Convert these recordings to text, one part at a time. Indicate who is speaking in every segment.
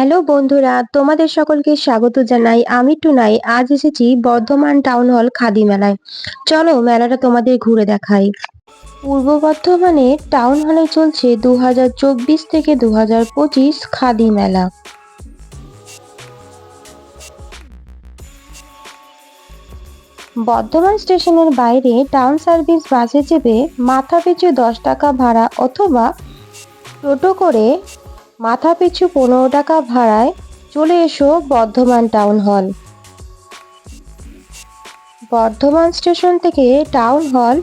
Speaker 1: Hello বন্ধুরা, তোমাদের সকলকে স্বাগত জানাই। আমি টুনাই, আজ এসেছি বর্ধমান টাউন হল খাদি মেলায়। চলো মেলাটা তোমাদের ঘুরে দেখাই। পূর্ব বর্ধমানে টাউন হলে চলছে দু থেকে দু খাদি মেলা। বর্ধমান স্টেশনের বাইরে টাউন সার্ভিস বাসে চেপে মাথা পিছু দশ টাকা ভাড়া অথবা টোটো করে মাথা পিছু পনেরো টাকা ভাড়ায় চলে এসো Bardhaman town hall. Bardhaman station থেকে টাউন হল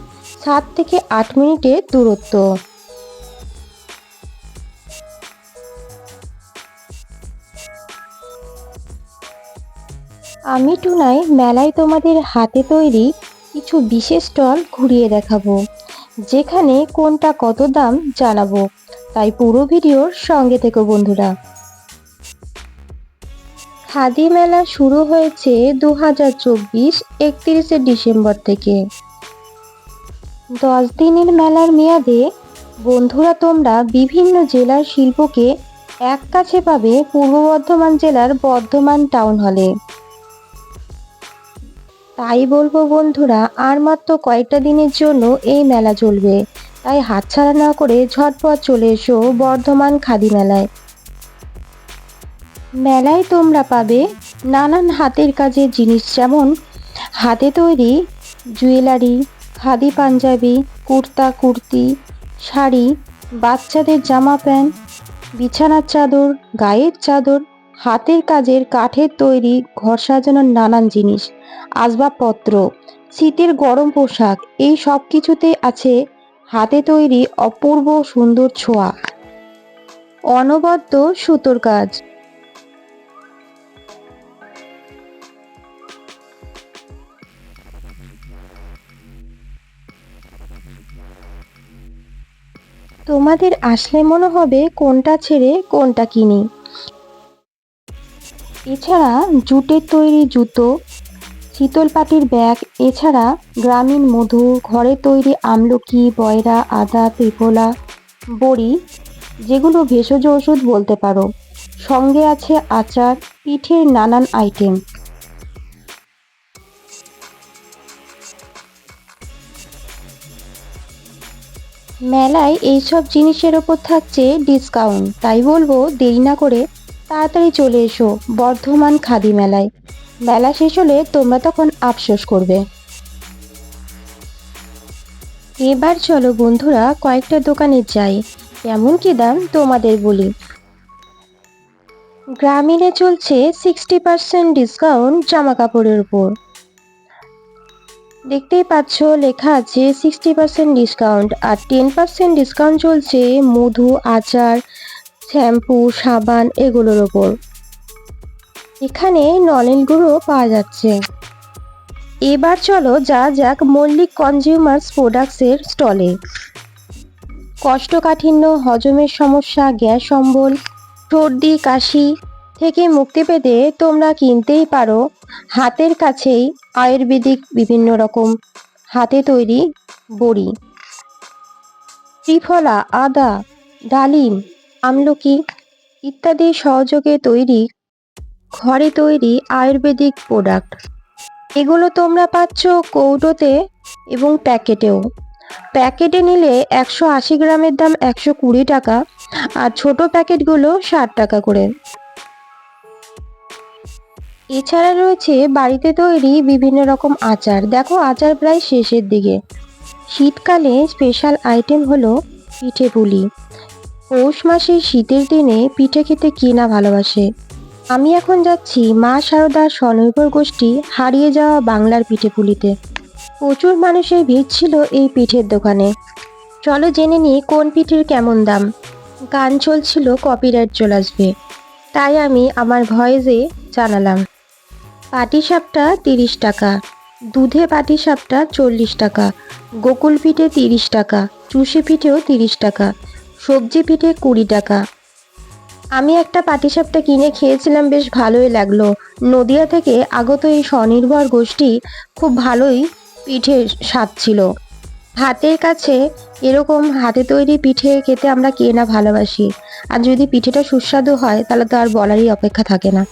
Speaker 1: সাত থেকে আট মিনিটের দূরত্ব। আমি টুনাই মেলায় তোমাদের হাতে তৈরি কিছু বিশেষ স্টল ঘুরিয়ে দেখাবো, যেখানে কোনটা কত দাম জানাব। তাই পুরো ভিডিওর সঙ্গে থেকো বন্ধুরা। খাদি মেলা শুরু হয়েছে দু হাজার চব্বিশ একত্রিশে ডিসেম্বর থেকে। দশ দিনের মেলার মেয়াদে বন্ধুরা তোমরা বিভিন্ন জেলার শিল্পকে এক কাছে পাবে পূর্ব বর্ধমান জেলার বর্ধমান টাউন হলে। তাই বলব বন্ধুরা, আর মাত্র কয়েকটা দিনের জন্য এই মেলা চলবে। তাই হাতছাড়া না করে ঝটপট চলে এসো বর্ধমান খাদি মেলায় মেলায় তোমরা পাবে নানান হাতের কাজের জিনিস যেমন হাতে তৈরি জুয়েলারি, খাদি পাঞ্জাবি, কুর্তা, কুর্তি, শাড়ি, বাচ্চাদের জামা প্যান্ট, বিছানার চাদর, গায়ের চাদর, হাতের কাজের কাঠের তৈরি, ঘর সাজানোর নানান জিনিস। আসবাবপত্র, শীতের গরম পোশাক, এই সব কিছুতে আছে হাতে তৈরি অপূর্ব সুন্দর ছোঁয়া। অনবদ্য সুতোর কাজ। তোমাদের আসলে মনে হবে কোনটা ছেড়ে কোনটা কিনি। এছাড়া জুটের তৈরি জুতো শীতল পাটির ব্যাগ, এছাড়া গ্রামীণ মধু, ঘরে তৈরি আমলকি, বয়রা, আদা, ত্রিফলা, বড়ি, যেগুলো ভেষজ ওষুধ বলতে পারো। সঙ্গে আছে আচার, পিঠের নানান আইটেম। মেলায় এইসব জিনিসের ওপর থাকছে ডিসকাউন্ট তাই বলব দেরি না করে তাড়াতাড়ি চলে এসো, বর্ধমান খাদি মেলায়। মেলা শেষ হলে তোমরা তখন আফসোস করবে। এবার চলো বন্ধুরা, কয়েকটা দোকানে যাই। কেমন কি দাম তোমাদের বলি। গ্রামীণে চলছে সিক্সটি পার্সেন্ট ডিসকাউন্ট জামা কাপড়ের উপর। দেখতেই পাচ্ছ, লেখা আছে সিক্সটি পার্সেন্ট ডিসকাউন্ট আর টেন পার্সেন্ট ডিসকাউন্ট চলছে মধু, আচার শ্যাম্পু, সাবান এগুলোর ওপর। এখানে নলেন গুঁড়ো পাওয়া যাচ্ছে। এবার চলো যা যাক মল্লিক কনজিউমার্স প্রোডাক্টসের স্টলে। কোষ্ঠকাঠিন্য হজমের সমস্যা, গ্যাস অম্বল, সর্দি, কাশি থেকে মুক্তি পেতে তোমরা কিনতেই পারো হাতের কাছেই আয়ুর্বেদিক বিভিন্ন রকম হাতে তৈরি বড়ি। ত্রিফলা, আদা, ডালিম আমলকি ইত্যাদি সহযোগে তৈরি, ঘরে তৈরি আয়ুর্বেদিক প্রোডাক্ট এগুলো তোমরা পাচ্ছ কৌটোতে এবং প্যাকেটেও। প্যাকেটে নিলে একশো আশি গ্রামের দাম একশো কুড়ি টাকা আর ছোট প্যাকেটগুলো ষাট টাকা করে। এছাড়া রয়েছে বাড়িতে তৈরি বিভিন্ন রকম আচার। দেখো আচার প্রায় শেষের দিকে। শীতকালে স্পেশাল আইটেম হলো পিঠে পুলি। পৌষ মাসের শীতের দিনে পিঠে খেতে কে না ভালোবাসে? আমি এখন যাচ্ছি মা সারদা স্বনির্ভর গোষ্ঠী হারিয়ে যাওয়া বাংলার পিঠে পুলিতে প্রচুর মানুষের ভিড় ছিল এই পিঠের দোকানে। চলো জেনে নিই কোন পিঠের কেমন দাম। গান চলছিল কপিরাইট চলে আসবে। তাই আমি আমার ভয়েসে জানালাম। পাটিসাপটা তিরিশ টাকা। দুধে পাটিসাপটা চল্লিশ টাকা। গোকুল পিঠে তিরিশ টাকা। চুষে পিঠেও তিরিশ টাকা। সবজি পিঠে কুড়ি টাকা। আমি একটা পাটিসাপটা কিনে খেয়েছিলাম, বেশ ভালোই লাগল। নদিয়া থেকে আগত এই স্বনির্ভর গোষ্ঠী খুব ভালোই পিঠের স্বাদ ছিল। হাতের কাছে এরকম হাতে তৈরি পিঠে খেতে আমরা কে না ভালোবাসি। আর যদি পিঠেটা সুস্বাদু হয়, তাহলে তো আর বলারই অপেক্ষা থাকে না।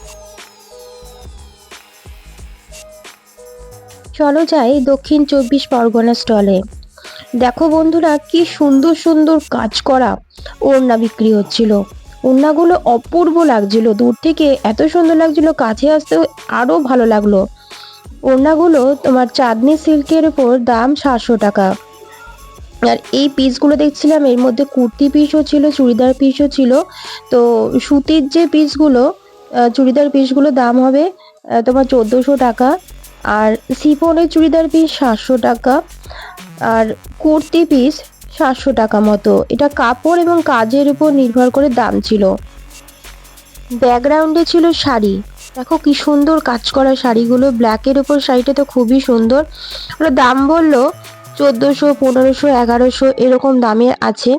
Speaker 1: চলো যাই দক্ষিণ চব্বিশ পরগনা স্টলে। দেখো বন্ধুরা, কি সুন্দর সুন্দর কাজ করা ওড়না বিক্রি হচ্ছিল। ওড়নাগুলো অপূর্ব লাগছিল। দূর থেকে এত সুন্দর লাগছিল, কাছে আসতেও আরও ভালো লাগল। ওড়নাগুলো তোমার চাঁদনি সিল্কের উপর দাম সাতশো টাকা। আর এই পিসগুলো দেখছিলাম, এর মধ্যে কুর্তি পিসও ছিল, চুড়িদার পিসও ছিল। তো সুতির যে পিসগুলো চুড়িদার পিসগুলো দাম হবে তোমার চোদ্দোশো টাকা। আর সিফনের চুড়িদার পিস সাতশো টাকা। আর কুর্তি পিস সাতশো টাকা মতো। এটা কাপড় এবং কাজের উপর নির্ভর করে দাম ছিল। ব্যাকগ্রাউন্ডে ছিল শাড়ি। দেখো কি সুন্দর কাজ করা শাড়িগুলো। ব্ল্যাকের উপর শাড়িটা তো খুবই সুন্দর। ওরা দাম বলল চোদ্দোশো, পনেরোশো, এগারোশো এরকম দামের আছে।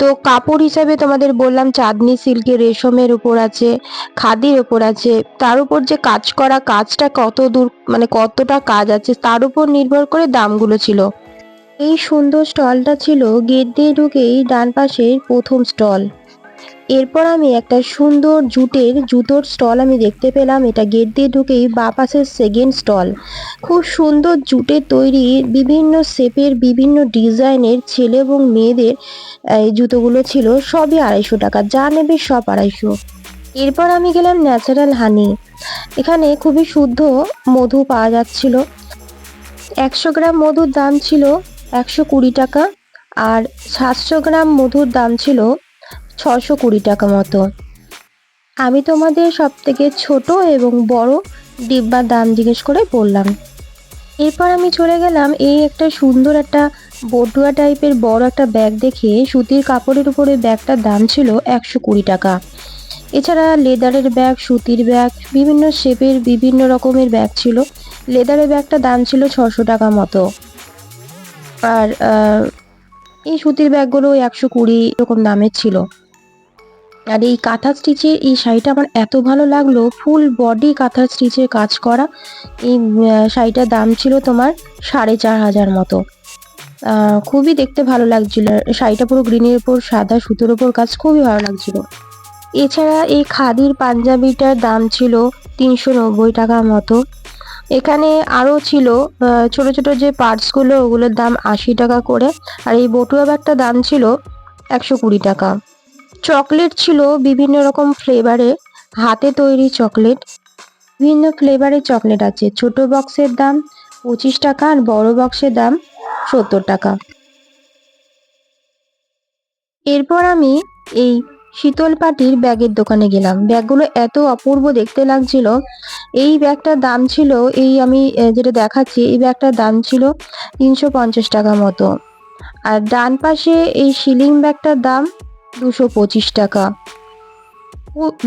Speaker 1: তো কাপড় হিসাবে তোমাদের বললাম চাঁদনি সিল্কের রেশমের উপর আছে, খাদির উপর আছে। তার উপর যে কাজ করা কাজটা কত দূর মানে কতটা কাজ আছে, তার উপর নির্ভর করে দামগুলো ছিল। এই সুন্দর স্টলটা ছিল গেট দিয়ে ঢুকেই ডান পাশের প্রথম স্টল। এরপর আমি একটা সুন্দর জুটের জুতোর স্টল আমি দেখতে পেলাম। এটা গেট দিয়ে ঢুকেই বা পাশের সেকেন্ড স্টল। খুব সুন্দর জুটের তৈরি বিভিন্ন শেপের বিভিন্ন ডিজাইনের ছেলে এবং মেয়েদের, এই জুতোগুলো ছিল। সবই আড়াইশো টাকা। যা নেবে সব আড়াইশো। এরপর আমি গেলাম ন্যাচারাল হানি এখানে খুবই শুদ্ধ মধু পাওয়া যাচ্ছিল। একশো গ্রাম মধুর দাম ছিল একশো কুড়ি টাকা আর সাতশো গ্রাম মধুর দাম ছিল ছশো কুড়ি টাকা মতো। আমি তোমাদের সব থেকে ছোট এবং বড় ডিব্বার দাম জিজ্ঞেস করে বললাম। এরপর আমি চলে গেলাম এই একটা সুন্দর একটা বটুয়া টাইপের বড় একটা ব্যাগ দেখে সুতির কাপড়ের উপরে ব্যাগটার দাম ছিল একশো কুড়ি টাকা। এছাড়া লেদারের ব্যাগ, সুতির ব্যাগ, বিভিন্ন শেপের বিভিন্ন রকমের ব্যাগ ছিল। লেদারের ব্যাগটার দাম ছিল ছশো টাকা মতো। আর এই সুতির ব্যাগগুলো একশো কুড়ি এরকম দামের ছিল। আর এই কাঁথা স্টিচের এই শাড়িটা আমার এত ভালো লাগল ফুল বডি কাঁথা স্টিচের কাজ করা। এই শাড়িটার দাম ছিল তোমার সাড়ে চার হাজার মতো। খুবই দেখতে ভালো লাগছিল। শাড়িটা পুরো গ্রিনের উপর, সাদা সুতোর উপর কাজ খুবই ভালো লাগছিল। এছাড়া এই খাদির পাঞ্জাবিটার দাম ছিল তিনশো নব্বই টাকার মতো। এখানে আরও ছিল ছোট ছোট যে পার্টসগুলো ওগুলোর দাম আশি টাকা করে। আর এই বটুয়া ব্যাগটার দাম ছিল একশো কুড়ি টাকা। চকলেট ছিল বিভিন্ন রকম ফ্লেভারে হাতে তৈরি চকলেট বিভিন্ন ফ্লেভারের চকলেট আছে। ছোট বক্সের দাম পঁচিশ টাকা আর বড় বক্সের দাম সত্তর টাকা। এরপর আমি এই শীতল পাটির ব্যাগের দোকানে গেলাম। ব্যাগগুলো এত অপূর্ব দেখতে লাগছিল। এই ব্যাগটার দাম ছিল, এই আমি যেটা দেখাচ্ছি, এই ব্যাগটার দাম ছিল তিনশো পঞ্চাশ টাকা মতো। আর ডান পাশে এই সিলিং ব্যাগটার দাম দুশো পঁচিশ টাকা।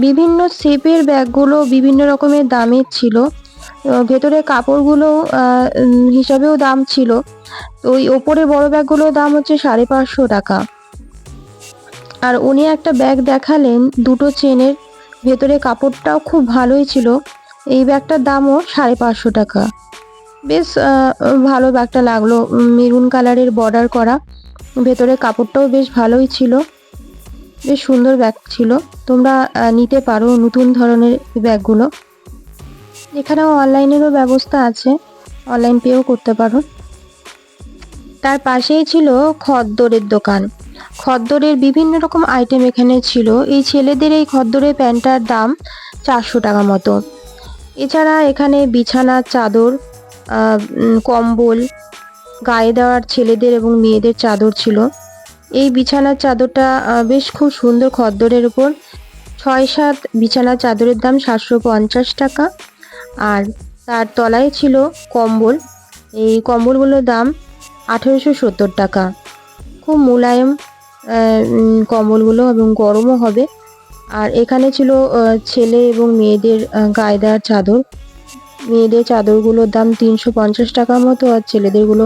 Speaker 1: বিভিন্ন শেপের ব্যাগগুলো বিভিন্ন রকমের দামের ছিল। ভেতরে কাপড়গুলো হিসাবেও দাম ছিল। তো ওই ওপরে বড় ব্যাগগুলোর দাম হচ্ছে সাড়ে পাঁচশো টাকা। আর উনি একটা ব্যাগ দেখালেন দুটো চেনের। ভেতরে কাপড়টাও খুব ভালোই ছিল। এই ব্যাগটার দামও সাড়ে পাঁচশো টাকা। বেশ ভালো ব্যাগটা লাগল। মেরুন কালারের বর্ডার করা। ভেতরে কাপড়টাও বেশ ভালোই ছিল। বেশ সুন্দর ব্যাগ ছিল। তোমরা নিতে পারো নতুন ধরনের ব্যাগগুলো এখানেও অনলাইনেরও ব্যবস্থা আছে। অনলাইন পেও করতে পারো। তার পাশেই ছিল খদ্দরের দোকান। খদ্দরের বিভিন্ন রকম আইটেম এখানে ছিল। এই ছেলেদের এই খদ্দরের প্যান্টটার দাম চারশো টাকা মতো। এছাড়া এখানে বিছানা চাদর কম্বল, গায়ে দেওয়ার ছেলেদের এবং মেয়েদের চাদর ছিল। এই বিছানার চাদরটা বেশ খুব সুন্দর খদ্দরের উপর। ছয় সাত বিছানার চাদরের দাম সাতশো পঞ্চাশ টাকা। আর তার তলায় ছিল কম্বল। এই কম্বলগুলোর দাম আঠেরোশো সত্তর টাকা। খুব মোলায়েম কম্বলগুলো এবং গরমও হবে। আর এখানে ছিল ছেলে এবং মেয়েদের গায়েদার চাদর। মেয়েদের চাদরগুলোর দাম তিনশো পঞ্চাশ টাকা মতো আর ছেলেদেরগুলো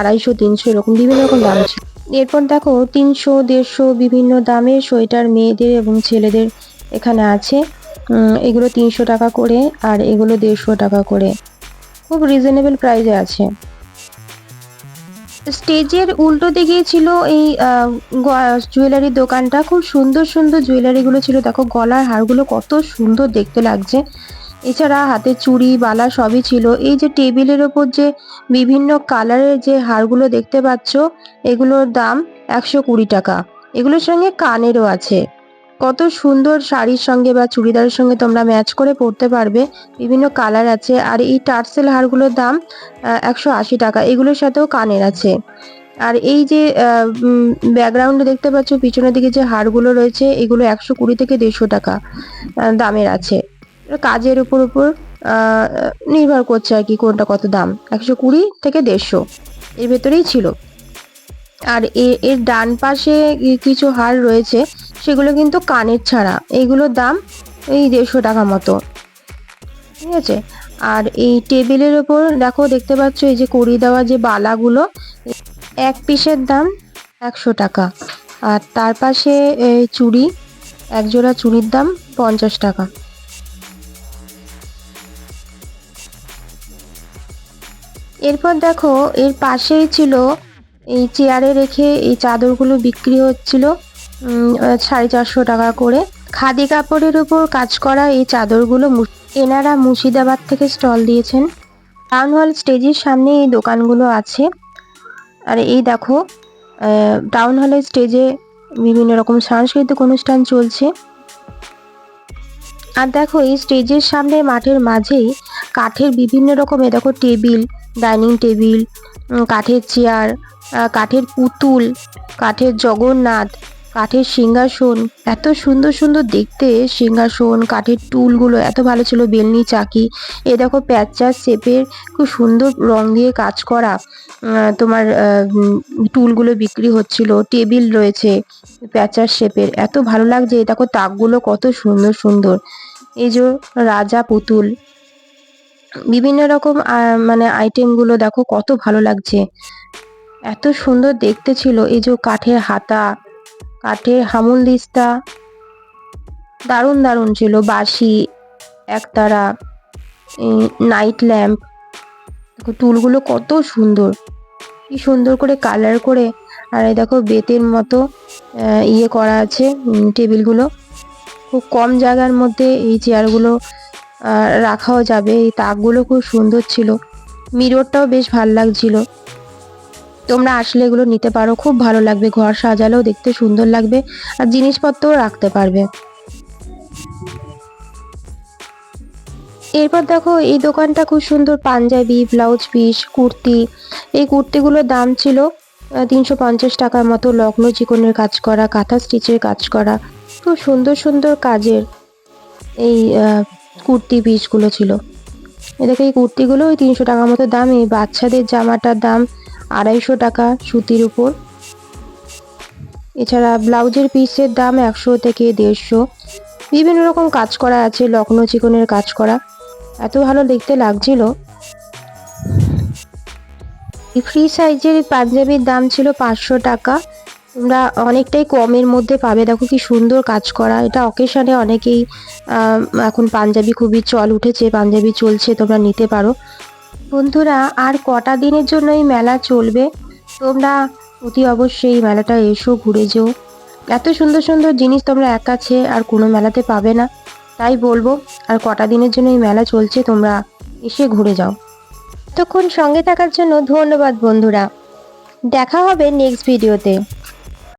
Speaker 1: আড়াইশো, তিনশো এরকম বিভিন্ন রকম দাম ছিল। এরপর দেখো, তিনশো, দেড়শো বিভিন্ন দামের সোয়েটার মেয়েদের এবং ছেলেদের এখানে আছে। এগুলো তিনশো টাকা করে আর এগুলো দেড়শো টাকা করে। খুব রিজনেবল প্রাইসে আছে। স্টেজের উল্টো দিকে ছিল এই জুয়েলারি দোকানটা। খুব সুন্দর সুন্দর জুয়েলারিগুলো ছিল। দেখো গলার হারগুলো কত সুন্দর দেখতে লাগছে। এছাড়া হাতে চুড়ি, বালা সবই ছিল। এই যে টেবিলের ওপর যে বিভিন্ন কালারের যে হারগুলো দেখতে পাচ্ছ, এগুলোর দাম একশো কুড়ি টাকা। এগুলোর সঙ্গে কানেরও আছে। কত সুন্দর শাড়ির সঙ্গে বা চুড়িদারের সঙ্গে তোমরা ম্যাচ করে পরতে পারবে। বিভিন্ন কালার আছে। আর এই টার্সেল হারগুলোর দাম একশো আশি টাকা। এগুলোর সাথেও কানের আছে। আর এই যে ব্যাকগ্রাউন্ডে দেখতে পাচ্ছ, পিছনের দিকে যে হারগুলো রয়েছে, এগুলো একশো কুড়ি থেকে দেড়শো টাকা দামের আছে। কাজের উপর উপর নির্ভর করছে আর কি কোনটা কত দাম। একশো কুড়ি থেকে দেড়শো। এর ভেতরেই ছিল। আর এর ডান পাশে কিছু হার রয়েছে। সেগুলো কিন্তু কানের ছাড়া। এইগুলোর দাম এই দেড়শো টাকা মতো। ঠিক আছে? আর এই টেবিলের ওপর দেখো, দেখতে পাচ্ছ এই যে কড়ি দেওয়া যে বালাগুলো, এক পিসের দাম একশো টাকা। আর তার পাশে চুড়ি এক জোড়া চুড়ির দাম পঞ্চাশ টাকা। এরপর দেখো, এর পাশেই ছিল এই চেয়ারে রেখে এই চাদরগুলো বিক্রি হচ্ছিল। সাড়ে চারশো টাকা করে। খাদি কাপড়ের উপর কাজ করা এই চাদরগুলো এনারা মুর্শিদাবাদ থেকে স্টল দিয়েছেন। টাউন হল স্টেজের সামনে এই দোকানগুলো আছে। আর এই দেখো টাউন হলের স্টেজে বিভিন্ন রকম সাংস্কৃতিক অনুষ্ঠান চলছে। আর দেখো, এই স্টেজের সামনে মাঠের মাঝেই কাঠের বিভিন্ন রকমের দেখো, টেবিল, ডাইনিং টেবিল কাঠের চেয়ার কাঠের পুতুল, কাঠের জগন্নাথ কাঠের সিংহাসন, এত সুন্দর সুন্দর দেখতে সিংহাসন, কাঠের টুলগুলো, এত ভালো ছিল বেলনি, চাকি। এ দেখো প্যাঁচার শেপের খুব সুন্দর রং দিয়ে কাজ করা। তোমার টুলগুলো বিক্রি হচ্ছিল, টেবিল রয়েছে প্যাঁচার শেপের। এত ভালো লাগছে, এ দেখো তাকগুলো কত সুন্দর সুন্দর। এই যে রাজা পুতুল। বিভিন্ন রকম মানে আইটেমগুলো দেখো কত ভালো লাগছে। এত সুন্দর দেখতে ছিল, এই যে কাঠের হাতা কাঠের হামুল দিস্তা। দারুণ দারুণ ছিল বাঁশি, একতারা নাইট ল্যাম্প দেখো টুলগুলো কত সুন্দর। কি সুন্দর করে কালার করে, আর এই দেখো বেতের মতো ইয়ে করা আছে টেবিলগুলো। খুব কম জায়গার মধ্যে এই চেয়ারগুলো রাখাও যাবে। এই তাকগুলো খুব সুন্দর ছিল। মিররটাও বেশ ভালো লাগছিল। তোমরা আসলে এগুলো নিতে পারো, খুব ভালো লাগবে, ঘর সাজালেও দেখতে সুন্দর লাগবে আর জিনিসপত্রও রাখতে পারবে। এরপর দেখো, এই দোকানটা খুব সুন্দর, পাঞ্জাবি, ব্লাউজ পিস, কুর্তি। এই কুর্তিগুলোর দাম ছিল তিনশো পঞ্চাশ টাকার মতো, লগ্ন চিকনের কাজ করা, কাঁথা স্টিচের কাজ করা। খুব সুন্দর সুন্দর কাজের এই কুর্তি পিসগুলো ছিল। এদিকে এই কুর্তিগুলো ওই তিনশো টাকার মতো দাম, এই বাচ্চাদের জামাটার দাম আড়াইশো টাকা সুতির উপর। এছাড়া ব্লাউজের পিসের দাম একশো থেকে দেড়শো। বিভিন্ন রকম কাজ করা আছে, লগ্নো চিকনের কাজ করা। এত ভালো দেখতে লাগছিল। ফ্রি সাইজের পাঞ্জাবির দাম ছিল পাঁচশো টাকা। তোমরা অনেকটাই কমের মধ্যে পাবে। দেখো কি সুন্দর কাজ করা। এটা অকেশনে অনেকেই এখন পাঞ্জাবি খুবই চল উঠেছে, পাঞ্জাবি চলছে, তোমরা নিতে পারো। বন্ধুরা, আর কটা দিনের জন্য এই মেলা চলবে? তোমরা অতি অবশ্যই এই মেলাটা এসো, ঘুরে যেও। এত সুন্দর সুন্দর জিনিস তোমরা এক কাছে আর কোনো মেলাতে পাবে না। তাই বলব, আর কটা দিনের জন্য এই মেলা চলছে, তোমরা এসে ঘুরে যাও। তখন সঙ্গে থাকার জন্য ধন্যবাদ বন্ধুরা। দেখা হবে নেক্সট ভিডিওতে